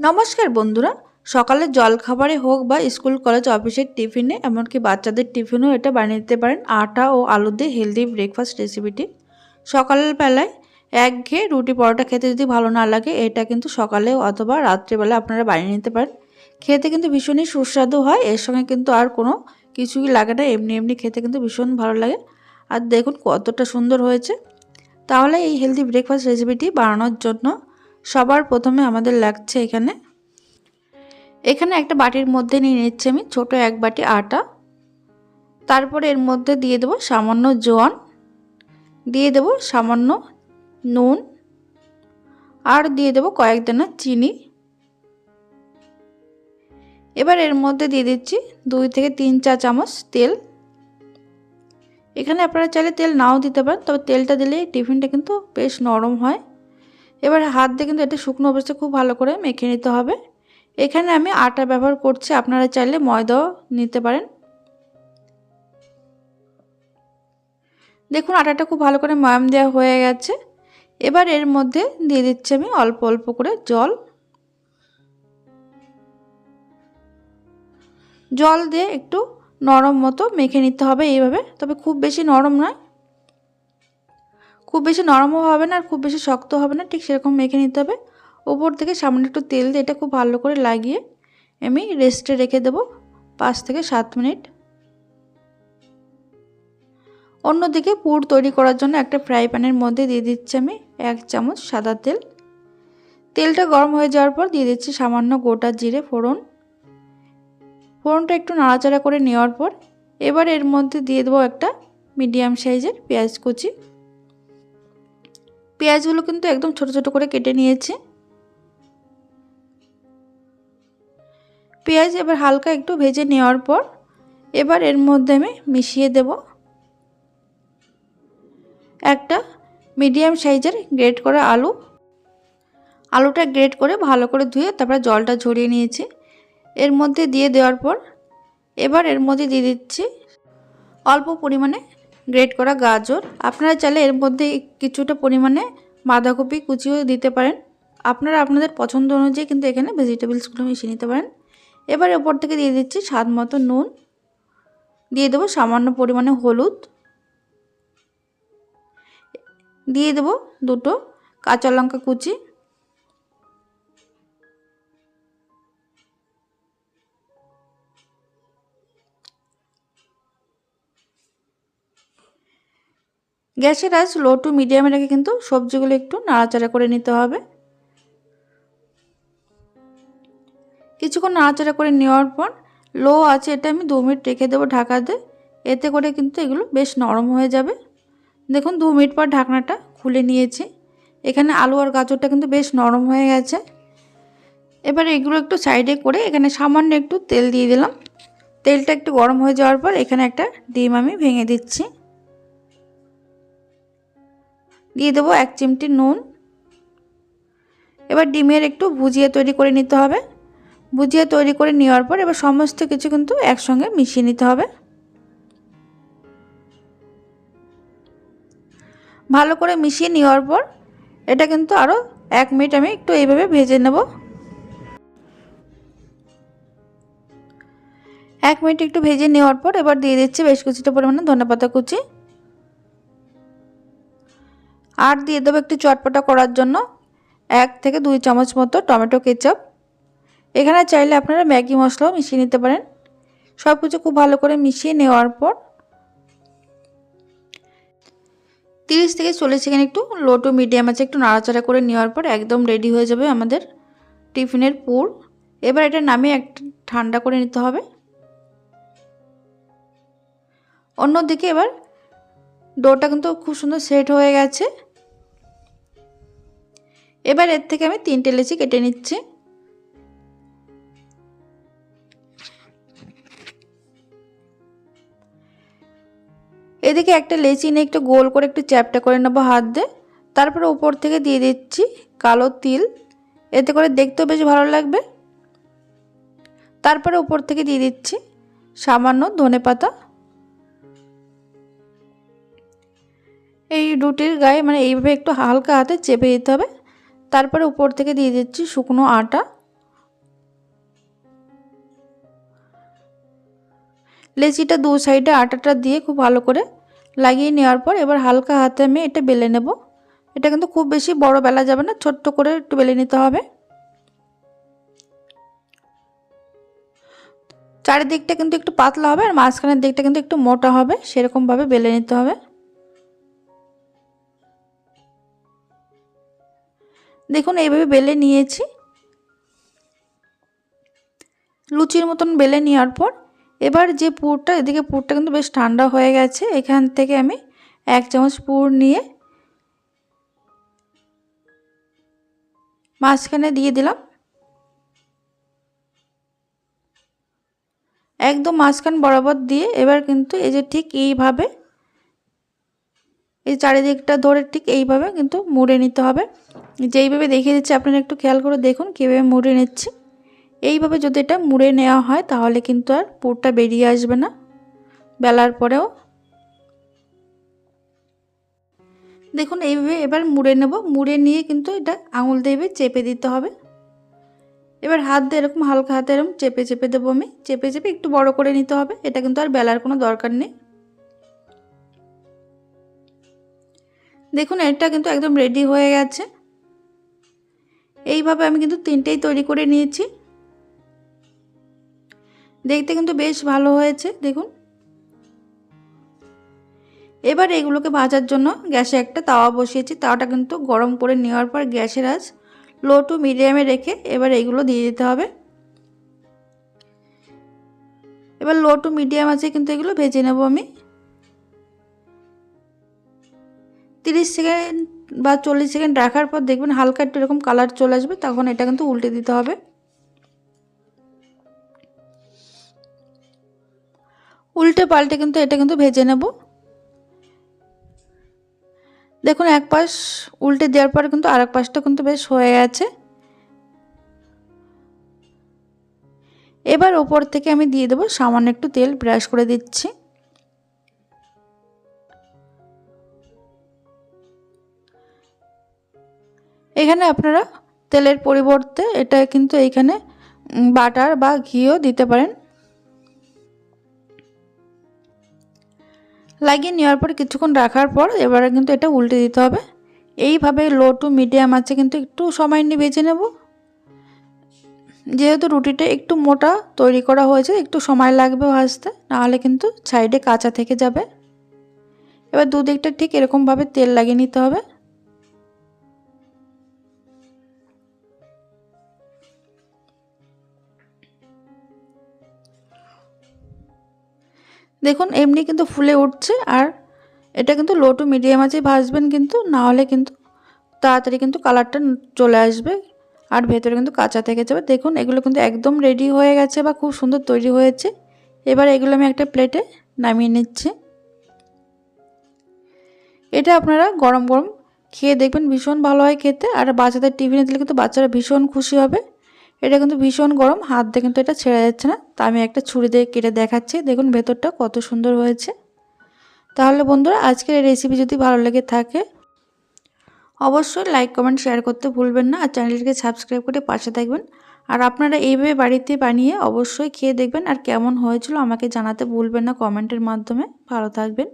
নমস্কার বন্ধুরা সকালের জলখাবারে হোক বা স্কুল, কলেজ, অফিসের টিফিনে, এমনকি বাচ্চাদের টিফিনেও এটা বানিয়ে দিতে পারেন আটা ও আলু দিয়ে হেলদি ব্রেকফাস্ট রেসিপিটি সকালের বেলায় এক ঘেয়ে রুটি পরোটা খেতে যদি ভালো না লাগে, এটা কিন্তু সকালে অথবা রাত্রিবেলা আপনারা বানিয়ে নিতে পারেন। খেতে কিন্তু ভীষণই সুস্বাদু হয়, এর সঙ্গে কিন্তু আর কোনো কিছুই লাগে না, এমনি এমনি খেতে কিন্তু ভীষণ ভালো লাগে। আর দেখুন কতটা সুন্দর হয়েছে। তাহলে এই হেলদি ব্রেকফাস্ট রেসিপিটি বানানোর জন্য সবার প্রথমে আমাদের লাগছে এখানে। এখানে একটা বাটির মধ্যে নিয়ে নিচ্ছি আমি ছোট এক বাটি আটা। তারপরে এর মধ্যে দিয়ে দেবো সামান্য জোয়ান। দিয়ে দেবো সামান্য নুন। আর দিয়ে দেবো কয়েক দানা চিনি। এবার এর মধ্যে দিয়ে দিচ্ছি দুই থেকে তিন চা চামচ তেল। এখানে আপনারা চাইলে তেল নাও দিতে পারেন, তবে তেলটা দিলে টিফিনটা কিন্তু বেশ নরম হয়। এবার হাত দিয়ে কিন্তু এটা শুকনো অবস্থায় খুব ভালো করে মেখে নিতে হবে। এখানে আমি আটা ব্যবহার করছি, আপনারা চাইলে ময়দাও নিতে পারেন। দেখুন, আটাটা খুব ভালো করে ময়াম দেওয়া হয়ে গেছে। এবার এর মধ্যে দিয়ে দিচ্ছি আমি অল্প অল্প করে জল। জল দিয়ে একটু নরম মতো মেখে নিতে হবে এইভাবে, তবে খুব বেশি নরম নয়। খুব বেশি নরমও হবে না আর খুব বেশি শক্ত হবে না, ঠিক সেরকম মেখে নিতে হবে। ওপর থেকে সামনে একটু তেল দিয়ে এটা খুব ভালো করে লাগিয়ে আমি রেস্টে রেখে দেবো পাঁচ থেকে সাত মিনিট। অন্যদিকে পুর তৈরি করার জন্য একটা ফ্রাই প্যানের মধ্যে দিয়ে দিচ্ছি আমি এক চামচ সাদা তেল। তেলটা গরম হয়ে যাওয়ার পর দিয়ে দিচ্ছি সামান্য গোটা জিরে ফোড়ন। ফোড়নটা একটু নাড়াচাড়া করে নেওয়ার পর এবার এর মধ্যে দিয়ে দেবো একটা মিডিয়াম সাইজের পেঁয়াজ কুচি। পেঁয়াজগুলো কিন্তু একদম ছোট ছোট করে কেটে নিয়েছি। পেঁয়াজ এবার হালকা একটু ভেজে নেওয়ার পর এবার এর মধ্যে আমি মিশিয়ে দেব। একটা মিডিয়াম সাইজের গ্রেট করা আলু। আলুটা গ্রেট করে ভালো করে ধুয়ে তারপরে জলটা ঝরিয়ে নিয়েছি। এর মধ্যে দিয়ে দেওয়ার পর এবার এর মধ্যে দিয়ে দিচ্ছি অল্প পরিমাণে গ্রেট করা গাজর। আপনারা চাইলে এর মধ্যে কিছুটা পরিমাণে বাঁধাকপি কুচিও দিতে পারেন। আপনারা আপনাদের পছন্দ অনুযায়ী কিন্তু এখানে ভেজিটেবলসগুলো মিশিয়ে নিতে পারেন। এবার ওপর থেকে দিয়ে দিচ্ছি স্বাদ মতো নুন। দিয়ে দেবো সামান্য পরিমাণে হলুদ। দিয়ে দেবো দুটো কাঁচা লঙ্কা কুচি। গ্যাসের আজ লো টু মিডিয়ামে রেখে কিন্তু সবজিগুলো একটু নাড়াচাড়া করে নিতে হবে। কিছুক্ষণ নাড়াচাড়া করে নেওয়ার পর লো আছে এটা আমি দু মিনিট রেখে দেবো ঢাকাতে। এতে করে কিন্তু এগুলো বেশ নরম হয়ে যাবে। দেখুন দু মিনিট পর ঢাকনাটা খুলে নিয়েছি। এখানে আলু আর গাজরটা কিন্তু বেশ নরম হয়ে গেছে। এবার এগুলো একটু সাইডে করে এখানে সামান্য একটু তেল দিয়ে দিলাম। তেলটা একটু গরম হয়ে যাওয়ার পর এখানে একটা ডিম আমি ভেঙে দিচ্ছি। দিয়ে দেবো এক চিমটি নুন। এবার ডিমের একটু ভুজিয়ে তৈরি করে নিতে হবে। ভুজিয়ে তৈরি করে নেওয়ার পর এবার সমস্ত কিছু কিন্তু একসঙ্গে মিশিয়ে নিতে হবে। ভালো করে মিশিয়ে নেওয়ার পর এটা কিন্তু আরও এক মিনিট আমি একটু এইভাবে ভেজে নেব। এক মিনিট একটু ভেজে নেওয়ার পর এবার দিয়ে দিচ্ছি বেশ কিছুটা পরিমাণে ধনেপাতা কুচি। আর দিয়ে দেবো একটু চটপটা করার জন্য এক থেকে দুই চামচ মতো টমেটো কেচাপ। এখানে চাইলে আপনারা ম্যাগি মশলাও মিশিয়ে নিতে পারেন। সব কিছু খুব ভালো করে মিশিয়ে নেওয়ার পর তিরিশ থেকে চল্লিশ সেকেন্ড একটু লো টু মিডিয়াম আছে একটু নাড়াচাড়া করে নেওয়ার পর একদম রেডি হয়ে যাবে আমাদের টিফিনের পুর। এবার এটা নামিয়ে একটা ঠান্ডা করে নিতে হবে। অন্যদিকে এবার ডোটা কিন্তু খুব সুন্দর সেট হয়ে গেছে। এবার এর থেকে আমি তিনটে লেচি কেটে নিচ্ছি। এদিকে একটা লেচি নিয়ে একটু গোল করে একটু চ্যাপটা করে নেব হাত দিয়ে। তারপরে উপর থেকে দিয়ে দিচ্ছি কালো তিল। এতে করে দেখতেও বেশ ভালো লাগবে। তারপরে উপর থেকে দিয়ে দিচ্ছি সামান্য ধনে পাতা। এই রুটির গায়ে মানে এইভাবে একটু হালকা হাতে চেপে দিতে হবে। তারপরে উপর থেকে দিয়ে দিচ্ছি শুকনো আটা। লেচিটা দু সাইডে আটাটা দিয়ে খুব ভালো করে লাগিয়ে নেওয়ার পর এবার হালকা হাতে আমি এটা বেলে নেব। এটা কিন্তু খুব বেশি বড় বেলা যাবে না, ছোট্ট করে একটু বেলে নিতে হবে। চারিদিকটা কিন্তু একটু পাতলা হবে আর মাঝখানের দিকটা কিন্তু একটু মোটা হবে, সেরকমভাবে বেলে নিতে হবে। দেখুন, এইভাবে বেলে নিয়েছি। লুচির মতন বেলে নেওয়ার পর এবার যে পুরটা, এদিকে পুরটা কিন্তু বেশ ঠান্ডা হয়ে গেছে। এখান থেকে আমি এক চামচ পুর নিয়ে মাঝখানে দিয়ে দিলাম। একদম মাঝখান বরাবর দিয়ে এবার কিন্তু এই যে ঠিক এইভাবে, এই চারিদিকটা ধরে ঠিক এইভাবে কিন্তু মুড়ে নিতে হবে। যেইভাবে দেখিয়ে দিচ্ছি, আপনারা একটু খেয়াল করে দেখুন কীভাবে মুড়ে নিচ্ছি। এইভাবে যদি এটা মুড়ে নেওয়া হয়, তাহলে কিন্তু আর পুরটা বেরিয়ে আসবে না। বেলার পরেও। দেখুন, এইভাবে এবার মুড়ে নেব। মুড়ে নিয়ে কিন্তু এটা আঙুল দিয়ে চেপে দিতে হবে। এবার হাত দিয়ে এরকম হালকা হাতে এরকম চেপে চেপে দেবো আমি। চেপে চেপে একটু বড় করে নিতে হবে। এটা কিন্তু আর বেলার কোনো দরকার নেই। দেখুন, এটা কিন্তু একদম রেডি হয়ে গেছে। এইভাবে আমি কিন্তু তিনটেই তৈরি করে নিয়েছি। দেখতে কিন্তু বেশ ভালো হয়েছে, দেখুন। এবার এগুলোকে ভাজার জন্য গ্যাসে একটা তাওয়া বসিয়েছি। তাওয়াটা কিন্তু গরম করে নেওয়ার পর গ্যাসের আজ লো টু মিডিয়ামে রেখে এবার এগুলো দিয়ে দিতে হবে। এবার লো টু মিডিয়াম আছে কিন্তু এগুলো ভেজে নেব আমি। তিরিশ সেকেন্ড বা চল্লিশ সেকেন্ড রাখার পর দেখবেন হালকা একটু এরকম কালার চলে আসবে, তখন এটা কিন্তু উল্টে দিতে হবে। উল্টে পাল্টে কিন্তু এটা কিন্তু ভেজে নেব। দেখুন এক পাশ উল্টে দেওয়ার পর কিন্তু আর এক পাশটা কিন্তু বেশ হয়ে গেছে। এবার ওপর থেকে আমি দিয়ে দেবো সামান্য একটু তেল, ব্রাশ করে দিচ্ছি। এখানে আপনারা তেলের পরিবর্তে এটা কিন্তু এইখানে বাটার বা ঘিও দিতে পারেন। লাগিয়ে নেওয়ার পর কিছুক্ষণ রাখার পর এবারে কিন্তু এটা উল্টে দিতে হবে। এইভাবে লো টু মিডিয়াম আছে, কিন্তু একটু সময় নিয়ে বেছে নেব। যেহেতু রুটিটা একটু মোটা তৈরি করা হয়েছে, একটু সময় লাগবে ভাজতে, নাহলে কিন্তু সাইডে কাঁচা থেকে যাবে। এবার দুদিকটা ঠিক এরকমভাবে তেল লাগিয়ে নিতে হবে। দেখুন, এমনি কিন্তু ফুলে উঠছে আর এটা কিন্তু লো টু মিডিয়াম আছে ভাজবেন কিন্তু, না হলে কিন্তু তাড়াতাড়ি কিন্তু কালারটা চলে আসবে আর ভেতরে কিন্তু কাঁচা থেকে যাবে। দেখুন, এগুলো কিন্তু একদম রেডি হয়ে গেছে বা খুব সুন্দর তৈরি হয়েছে। এবার এগুলো আমি একটা প্লেটে নামিয়ে নিচ্ছি। এটা আপনারা গরম গরম খেয়ে দেখবেন ভীষণ ভালো হয় খেতে আর বাচ্চাদের টিফিনে দিলে কিন্তু বাচ্চারা ভীষণ খুশি হবে। এটা কিন্তু ভীষণ গরম হাত দিয়ে কিন্তু এটা ছেড়ে যাচ্ছে না। তা আমি একটা ছুরি দিয়ে কেটে দেখাচ্ছি। দেখুন ভেতরটা কত সুন্দর হয়েছে। তাহলে বন্ধুরা, আজকের এই রেসিপি যদি ভালো লেগে থাকে, অবশ্যই লাইক কমেন্ট শেয়ার করতে ভুলবেন না। আর চ্যানেলটিকে সাবস্ক্রাইব করে পাশে থাকবেন। আর আপনারা এইভাবে বাড়িতে বানিয়ে অবশ্যই খেয়ে দেখবেন। আর কেমন হয়েছিল আমাকে জানাতে ভুলবেন না। কমেন্টের মাধ্যমে। ভালো থাকবেন।